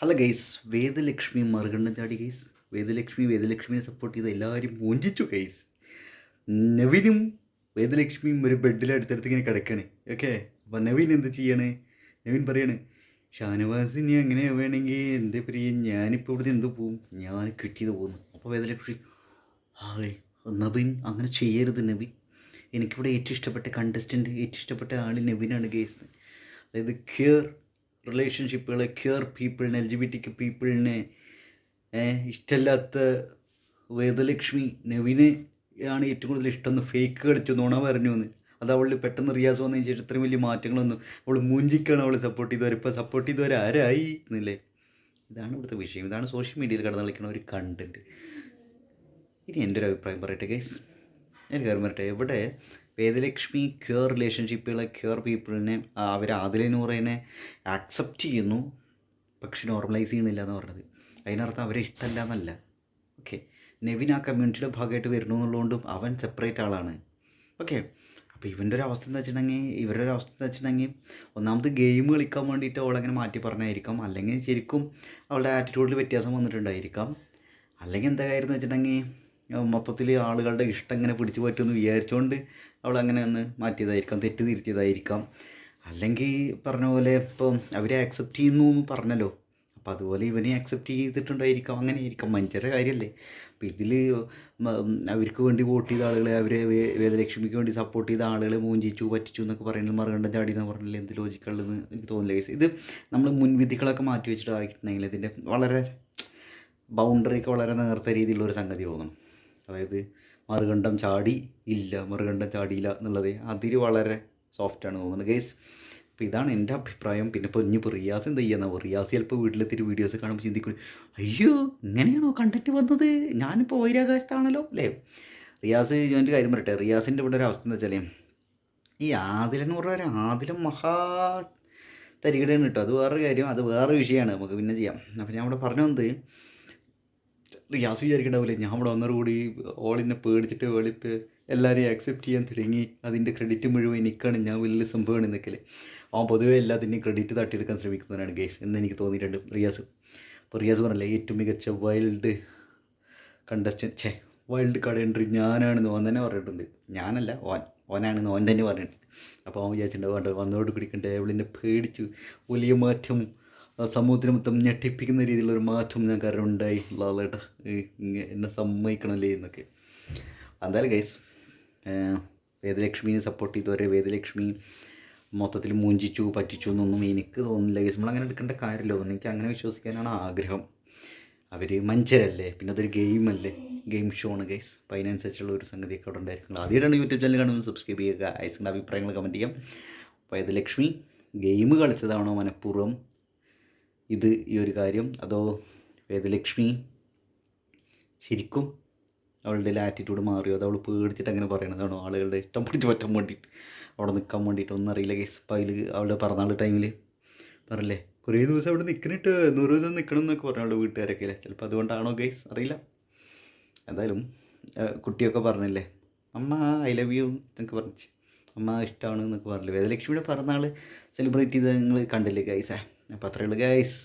അല്ല ഗൈസ് വേദലക്ഷ്മി മറുകണ്ണൻ ചാടി guys Vedalakshmi വേദലക്ഷ്മിയെ support ചെയ്ത എല്ലാവരും മോഞ്ചിച്ചു ഗൈസ് നവീനും വേദലക്ഷ്മിയും ഒരു ബെഡിൽ അടുത്തടുത്ത് ഇങ്ങനെ കിടക്കണേ. ഓക്കെ അപ്പോൾ നവീൻ എന്ത് ചെയ്യണേ? നവീൻ പറയാണ് ഷാനവാസിനി അങ്ങനെ വേണമെങ്കിൽ എന്തേ പറയുക ഞാനിപ്പോൾ ഇവിടുന്ന് എന്ത് പോവും? ഞാൻ കിട്ടിയത് പോകുന്നു അപ്പോൾ വേദലക്ഷ്മി ഹായ് നവീൻ അങ്ങനെ ചെയ്യരുത് നവീൻ. എനിക്കിവിടെ ഏറ്റവും ഇഷ്ടപ്പെട്ട കണ്ടസ്റ്റന്റ് ഏറ്റവും ഇഷ്ടപ്പെട്ട ആൾ നവീനാണ് ഗെയ്സ് അതായത് ക്യൂർ റിലേഷൻഷിപ്പുകളെ ക്യൂർ പീപ്പിളിനെ എൽ ജി ബി ടിക്ക് പീപ്പിളിനെ ഇഷ്ടമല്ലാത്ത വേദലക്ഷ്മി നവീനെ ആണ് ഏറ്റവും കൂടുതൽ ഇഷ്ടം ഫേക്ക് കളിച്ചു നുണ പറഞ്ഞു എന്ന് അത് അവളിൽ പെട്ടെന്ന് റിയാസ് വന്നതിന് ശേഷം ഇത്രയും വലിയ മാറ്റങ്ങളൊന്നും അവൾ മൂഞ്ചിക്കാണ് അവൾ സപ്പോർട്ട് ചെയ്തവർ ഇപ്പോൾ സപ്പോർട്ട് ചെയ്തവർ ആരായി എന്നല്ലേ ഇതാണ് ഇവിടുത്തെ വിഷയം. ഇതാണ് സോഷ്യൽ മീഡിയയിൽ കടന്നു കളിക്കുന്ന ഒരു കണ്ടന്റ് ഇനി എന്റെ ഒരു അഭിപ്രായം പറയട്ടെ ഗൈസ് ഞാൻ കാര്യം പറയട്ടെ ഇവിടെ വേദലക്ഷ്മി ക്യൂർ റിലേഷൻഷിപ്പുകളെ ക്യൂർ പീപ്പിളിനെ അവർ ആദിലെ നൂറേനെ ആക്സെപ്റ്റ് ചെയ്യുന്നു പക്ഷെ നോർമലൈസ് ചെയ്യുന്നില്ല എന്ന് പറഞ്ഞത്. അതിനർത്ഥം അവരെ ഇഷ്ടമല്ല എന്നല്ല. ഓക്കെ നെവിൻ ആ കമ്മ്യൂണിറ്റിയുടെ ഭാഗമായിട്ട് വരുന്നു എന്നുള്ളതുകൊണ്ടും അവൻ സെപ്പറേറ്റ് ആളാണ്. ഓക്കെ അപ്പോൾ ഇവന്റെ ഒരു അവസ്ഥ എന്ന് വെച്ചിട്ടുണ്ടെങ്കിൽ ഇവരുടെ ഒരു അവസ്ഥ എന്ന് വെച്ചിട്ടുണ്ടെങ്കിൽ ഒന്നാമത് ഗെയിം കളിക്കാൻ വേണ്ടിയിട്ട് അവളങ്ങനെ മാറ്റി പറഞ്ഞായിരിക്കാം. അല്ലെങ്കിൽ ശരിക്കും അവളുടെ ആറ്റിറ്റ്യൂഡിൽ വ്യത്യാസം വന്നിട്ടുണ്ടായിരിക്കാം. അല്ലെങ്കിൽ എന്താ കാര്യം എന്ന് വെച്ചിട്ടുണ്ടെങ്കിൽ മൊത്തത്തിൽ ആളുകളുടെ ഇഷ്ടം ഇങ്ങനെ പിടിച്ചു പറ്റുമെന്ന് വിചാരിച്ചുകൊണ്ട് അവൾ അങ്ങനെ ഒന്ന് മാറ്റിയതായിരിക്കാം തെറ്റ് തിരുത്തിയതായിരിക്കാം അല്ലെങ്കിൽ പറഞ്ഞ പോലെ ഇപ്പം അവരെ ആക്സെപ്റ്റ് ചെയ്യുന്നു എന്ന് പറഞ്ഞല്ലോ. അപ്പോൾ അതുപോലെ ഇവനെ ആക്സെപ്റ്റ് ചെയ്തിട്ടുണ്ടായിരിക്കാം അങ്ങനെ ആയിരിക്കാം മനുഷ്യരുടെ കാര്യമല്ലേ അപ്പോൾ ഇതിൽ അവർക്ക് വേണ്ടി വോട്ട് ചെയ്ത ആളുകളെ അവരെ വേദലക്ഷ്മിക്ക് വേണ്ടി സപ്പോർട്ട് ചെയ്ത ആളുകളെ മൂഞ്ചിച്ചു പറ്റിച്ചു എന്നൊക്കെ പറയുന്നത് മറുകണ്ഠം ചാടി എന്ന് പറഞ്ഞില്ല എന്ത് ലോജിക്കുള്ളതെന്ന് എനിക്ക് തോന്നില്ല. ഇത് നമ്മൾ മുൻവിധികളൊക്കെ മാറ്റി വെച്ചിട്ട് ആയിട്ടുണ്ടെങ്കിൽ ഇതിന്റെ വളരെ ബൗണ്ടറിയൊക്കെ വളരെ നേർത്ത രീതിയിലുള്ള ഒരു സംഗതി തോന്നും. അതായത് മറുകണ്ഠം ചാടി ഇല്ല മറുകണ്ഠം ചാടിയില്ല എന്നുള്ളത് അതിര് വളരെ സോഫ്റ്റാണ് തോന്നുന്നത്. ഗൈസ് അപ്പോൾ ഇതാണ് എന്റെ അഭിപ്രായം. പിന്നെ ഇപ്പോൾ ഇനിയിപ്പോൾ റിയാസ് എന്ത് ചെയ്യുന്ന റിയാസ് ചിലപ്പോൾ വീട്ടിലെത്തിരി വീഡിയോസ് കാണുമ്പോൾ ചിന്തിക്കും അയ്യോ ഇങ്ങനെയാണോ കണ്ടന്റ് വന്നത്? ഞാനിപ്പോൾ വൈരാകാശത്താണല്ലോ. അല്ലേ? റിയാസ് ഞാൻ ഒരു കാര്യം പറയട്ടെ. റിയാസിന്റെ ഇവിടെ ഒരു അവസ്ഥ എന്താ വെച്ചാൽ ഈ ആദിലെന്ന് പറഞ്ഞാൽ ആദിലം മഹാ തരികിടയാണ് കേട്ടോ. അത് വേറൊരു കാര്യം. അത് വേറൊരു വിഷയമാണ്. നമുക്ക് പിന്നെ ചെയ്യാം. അപ്പോൾ ഞാൻ ഇവിടെ പറഞ്ഞു വന്നത് റിയാസ് വിചാരിക്കണ്ടാവില്ലേ ഞാൻ അവിടെ വന്നതോടുകൂടി ഓളിനെ പേടിച്ചിട്ട് വെളിപ്പ് എല്ലാവരെയും അക്സെപ്റ്റ് ചെയ്യാൻ തുടങ്ങി. അതിന്റെ ക്രെഡിറ്റ് മുഴുവൻ എനിക്കാണ്. ഞാൻ വലിയ സംഭവമാണ് എന്നൊക്കെ അവൻ പൊതുവേ എല്ലാത്തിന്റെയും ക്രെഡിറ്റ് തട്ടിയെടുക്കാൻ ശ്രമിക്കുന്നവനാണ് ഗേസ്. എന്ന് എനിക്ക് തോന്നിയിട്ടുണ്ട്. റിയാസ്. അപ്പോൾ റിയാസ് പറഞ്ഞില്ലേ ഏറ്റവും മികച്ച വൈൽഡ് കണ്ടസ്റ്റൻ ഛേ വൈൽഡ് കാർഡ് എൻട്രി ഞാനാണെന്ന് ഓൻ തന്നെ പറഞ്ഞിട്ടുണ്ട്. ഞാനല്ല ഓൻ. ഓനാണെന്ന് ഓൻ തന്നെ പറഞ്ഞിട്ടുണ്ട്. അപ്പോൾ അവൻ വിചാരിച്ചിട്ടുണ്ട് വേണ്ട വന്നോട് കുടിക്കണ്ടേ അവളിനെ പേടിച്ചു. വലിയ മാറ്റം. സമൂഹത്തിന് മൊത്തം ഞെട്ടിപ്പിക്കുന്ന രീതിയിലുള്ള ഒരു മാറ്റം ഞാൻ കാരണം ഉണ്ടായി ലാലേട്ട എന്നെ സമ്മതിക്കണല്ലേ എന്നൊക്കെ. എന്തായാലും ഗൈസ് വേദലക്ഷ്മിനെ സപ്പോർട്ട് ചെയ്തവരെ വേദലക്ഷ്മി മൊത്തത്തിൽ മൂഞ്ചിച്ചു പറ്റിച്ചു എന്നൊന്നും എനിക്ക് തോന്നുന്നില്ല ഗൈസ് നമ്മളങ്ങനെ എടുക്കേണ്ട കാര്യമില്ല. എനിക്ക് അങ്ങനെ വിശ്വസിക്കാനാണ് ആഗ്രഹം. അവർ മഞ്ചരല്ലേ പിന്നെ അതൊരു ഗെയിമല്ലേ ഗെയിം ഷോ ആണ് ഗൈസ് അപ്പോൾ അതിനനുസരിച്ചുള്ള ഒരു സംഗതിയൊക്കെ അവിടെ ഉണ്ടായിരിക്കും ആദ്യമായിട്ടാണ് യൂട്യൂബ് ചാനൽ കാണുമ്പോൾ സബ്സ്ക്രൈബ് ചെയ്യുക ഐസിന്റെ അഭിപ്രായങ്ങൾ കമന്റ് ചെയ്യാം. അപ്പോൾ ഇത് ലക്ഷ്മി ഗെയിം കളിച്ചതാണോ മനഃപൂർവം? ഇത് ഈ ഒരു കാര്യം. അതോ വേദലക്ഷ്മി ശരിക്കും അവളുടെ ആറ്റിറ്റ്യൂഡ് മാറിയോ? അത് അവൾ പേടിച്ചിട്ട് അങ്ങനെ പറയണതാണോ? ആളുകളുടെ ഇഷ്ടം പിടിച്ച് പറ്റാൻ വേണ്ടിയിട്ട് അവിടെ നിൽക്കാൻ വേണ്ടിയിട്ട്? ഒന്നും അറിയില്ല കേസ് അപ്പോൾ അതിൽ അവളുടെ പിറന്നാൾ ടൈമിൽ പറഞ്ഞില്ലേ? കുറേ ദിവസം അവിടെ നിൽക്കണിട്ട് നൂറ് ദിവസം നിൽക്കണം എന്നൊക്കെ പറഞ്ഞു അവളുടെ വീട്ടുകാരൊക്കെ അല്ലേ ചിലപ്പോൾ അതുകൊണ്ടാണോ ഗൈസ് അറിയില്ല. എന്തായാലും കുട്ടിയൊക്കെ പറഞ്ഞില്ലേ? അമ്മ ഐ ലവ് യു എന്നൊക്കെ പറഞ്ഞു അമ്മ ഇഷ്ടമാണ് എന്നൊക്കെ പറഞ്ഞില്ലേ? വേദലക്ഷ്മിയുടെ പിറന്നാൾ സെലിബ്രേറ്റ് ചെയ്ത് നിങ്ങൾ കണ്ടില്ലേ ഗൈസേ അപ്പോൾ അത്രയുള്ളൂ ഗൈസ്